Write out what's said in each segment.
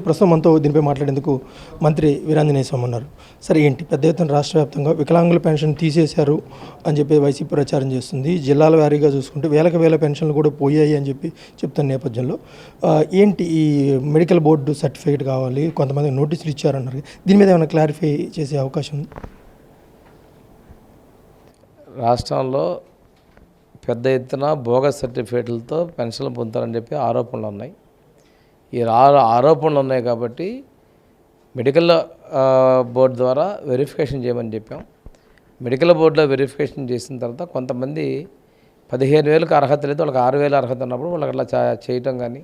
ప్రస్తుతం మనతో దీనిపై మాట్లాడేందుకు మంత్రి వీరాంజనేయ స్వామి ఉన్నారు. సరే ఏంటి? పెద్ద ఎత్తున రాష్ట్ర వ్యాప్తంగా వికలాంగుల పెన్షన్ తీసేశారు అని చెప్పి వైసీపీ ప్రచారం చేస్తుంది. జిల్లాల వారీగా చూసుకుంటే వేలకు వేల పెన్షన్లు కూడా పోయాయి అని చెప్పి చెప్తున్న నేపథ్యంలో ఏంటి ఈ మెడికల్ బోర్డు సర్టిఫికేట్ కావాలి? కొంతమంది నోటీసులు ఇచ్చారన్నారు. దీని మీద ఏమైనా క్లారిఫై చేసే అవకాశం ఉంది? రాష్ట్రంలో పెద్ద ఎత్తున బోగస్ సర్టిఫికేట్లతో పెన్షన్లు పొందుతారని చెప్పి ఆరోపణలు ఉన్నాయి. ఈ ఆరోపణలు ఉన్నాయి కాబట్టి మెడికల్ బోర్డు ద్వారా వెరిఫికేషన్ చేయమని చెప్పాం. మెడికల్ బోర్డులో వెరిఫికేషన్ చేసిన తర్వాత కొంతమంది పదిహేను వేలకు అర్హత లేదు వాళ్ళకి ఆరు వేల అర్హత ఉన్నప్పుడు వాళ్ళకి అట్లా చేయటం కానీ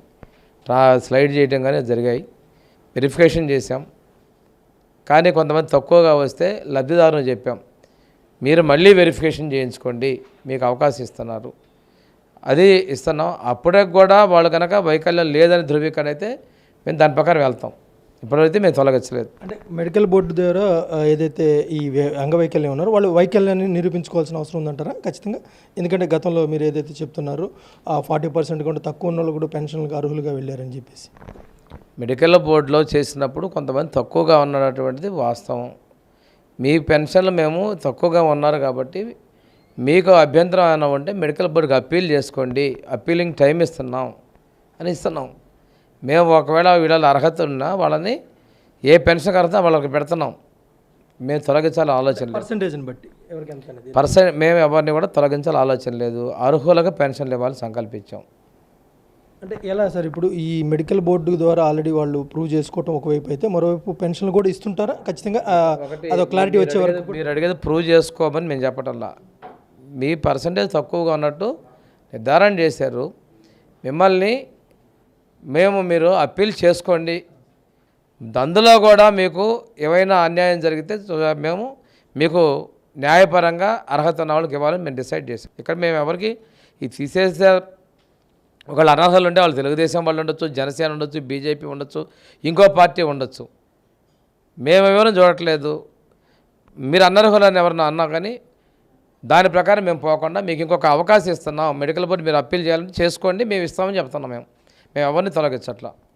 ట్రా స్లైడ్ చేయటం కానీ జరిగాయి. వెరిఫికేషన్ చేసాం కానీ కొంతమంది తక్కువగా వస్తే లబ్ధిదారుని చెప్పాం మీరు మళ్ళీ వెరిఫికేషన్ చేయించుకోండి మీకు అవకాశం ఇస్తున్నారు. అది ఇస్తున్నాం. అప్పుడే కూడా వాళ్ళు కనుక వైకల్యం లేదని ధృవీకరణ అయితే మేము దాని ప్రకారం వెళ్తాం. ఇప్పటివైతే మేము తొలగించలేదు. అంటే మెడికల్ బోర్డు ఆ, ఏదైతే ఈ అంగవైకల్యం ఉన్నారో వాళ్ళు వైకల్యాన్ని నిరూపించుకోవాల్సిన అవసరం ఉందంటారా? ఖచ్చితంగా. ఎందుకంటే గతంలో మీరు ఏదైతే చెప్తున్నారో ఆ ఫార్టీ పర్సెంట్ కంటే తక్కువ ఉన్న వాళ్ళు కూడా పెన్షన్లకు అర్హులుగా వెళ్ళారని చెప్పేసి. మెడికల్ బోర్డులో చేసినప్పుడు కొంతమంది తక్కువగా ఉన్నటువంటిది వాస్తవం. మీ పెన్షన్లు మేము తక్కువగా ఉన్నారు కాబట్టి మీకు అభ్యంతరం ఏమైనా ఉంటే మెడికల్ బోర్డుకి అప్పీల్ చేసుకోండి. అప్పీలింగ్ టైం ఇస్తున్నాం అని ఇస్తున్నాం. మేము ఒకవేళ వీళ్ళ అర్హత ఉన్నా వాళ్ళని ఏ పెన్షన్ అర్హత వాళ్ళకి పెడుతున్నాం. మేము తొలగించాలని ఆలోచన పర్సంటేజ్ని బట్టి ఎవరికి పర్సెంట్ మేము ఎవరిని కూడా తొలగించాలని ఆలోచన లేదు. అర్హులకు పెన్షన్లు ఇవ్వాలని సంకల్పించాం. అంటే ఎలా సార్ ఇప్పుడు ఈ మెడికల్ బోర్డు ద్వారా ఆల్రెడీ వాళ్ళు ప్రూవ్ చేసుకోవటం ఒకవైపు అయితే మరోవైపు పెన్షన్లు కూడా ఇస్తుంటారా? ఖచ్చితంగా అదొక క్లారిటీ వచ్చే వరకు మీరు అడిగేది ప్రూవ్ చేసుకోమని మేము చెప్పటంలా. మీ పర్సంటేజ్ తక్కువగా ఉన్నట్టు నిర్ధారణ చేశారు. మిమ్మల్ని మేము మీరు అప్పీల్ చేసుకోండి. అందులో కూడా మీకు ఏమైనా అన్యాయం జరిగితే మేము మీకు న్యాయపరంగా అర్హత ఉన్న వాళ్ళకి ఇవ్వాలని మేము డిసైడ్ చేసాం ఇక్కడ మేము ఎవరికి ఇది తీసేసే ఒకళ్ళు అనర్హులు ఉంటే వాళ్ళు తెలుగుదేశం వాళ్ళు ఉండొచ్చు జనసేన ఉండొచ్చు బీజేపీ ఉండొచ్చు ఇంకో పార్టీ ఉండొచ్చు. మేము ఎవరు చూడట్లేదు. మీరు అనర్హులని ఎవరన్నా అన్నా కానీ దాని ప్రకారం మేము పోకుండా మీకు ఇంకొక అవకాశం ఇస్తున్నాం. మెడికల్ బోర్డు మీరు అప్పీల్ చేయాలంటే చేసుకోండి. మేము ఇస్తామని చెప్తున్నాం మేము. మేము ఎవరిని తొలగించట్లా.